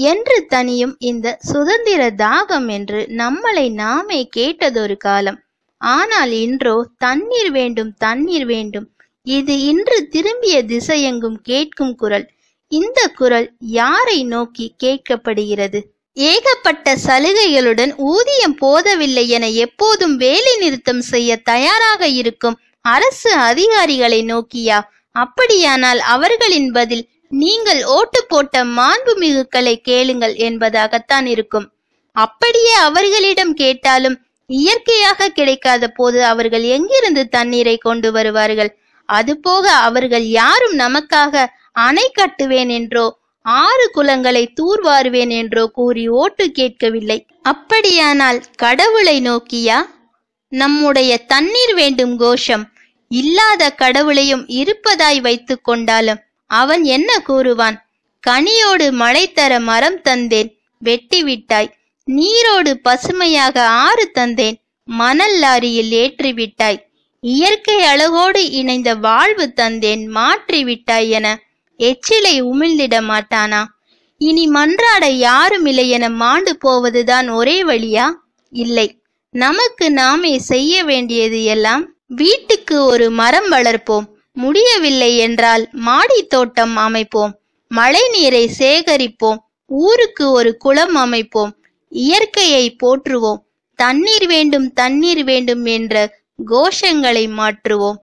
என்று தனியும் இந்த சுதந்திர தாகம் என்று நம்மளை நாமே கேட்டதொரு காலம். ஆனால் இன்றோ தண்ணீர் வேண்டும் தண்ணீர் வேண்டும். இது இன்று திரும்பிய திசையெங்கும் கேட்கும் குரல். இந்த குரல் யாரை நோக்கி கேட்கப்படுகிறது? ஏகப்பட்ட சலுகைகளுடன் ஊதியம் போதவில்லை என எப்போதும் வேலை நிறுத்தம் செய்ய தயாராக இருக்கும் அரசு அதிகாரிகளை நோக்கியா? அப்படியானால் அவர்களின் பதில் நீங்கள் ஓட்டு போட்ட மாண்புமிகுக்களை கேளுங்கள் என்பதாகத்தான் இருக்கும். அப்படியே அவர்களிடம் கேட்டாலும் இயற்கையாக கிடைக்காத போது அவர்கள் எங்கிருந்து தண்ணீரை கொண்டு வருவார்கள்? அதுபோக அவர்கள் யாரும் நமக்காக அணை கட்டுவேன் என்றோ ஆறு குலங்களை தூர்வாருவேன் என்றோ கூறி ஓட்டு கேட்கவில்லை. அப்படியானால் கடவுளை நோக்கியா? நம்முடைய தண்ணீர் வேண்டும் கோஷம். இல்லாத கடவுளையும் இருப்பதாய் வைத்து கொண்டாலும் அவன் என்ன கூறுவான்? கனியோடு மழை தர மரம் தந்தேன் வெட்டி விட்டாய். நீரோடு பசுமையாக ஆறு தந்தேன் மணல் லாரியில் ஏற்றி விட்டாய். இயற்கை அழகோடு இணைந்த வாழ்வு தந்தேன் மாற்றி விட்டாய் என எச்சிலை உமிழ்ந்திட மாட்டானா? இனி மன்றாட யாரும் இல்லை என மாண்டு போவதுதான் ஒரே வழியா? இல்லை. நமக்கு நாமே செய்ய வேண்டியது எல்லாம் வீட்டுக்கு ஒரு மரம் வளர்ப்போம். முடியவில்லை என்றால் மாடி தோட்டம் அமைப்போம். மழை நீரை சேகரிப்போம். ஊருக்கு ஒரு குளம் அமைப்போம். இயற்கையை போற்றுவோம். தண்ணீர் வேண்டும் தண்ணீர் வேண்டும் என்ற கோஷங்களை மாற்றுவோம்.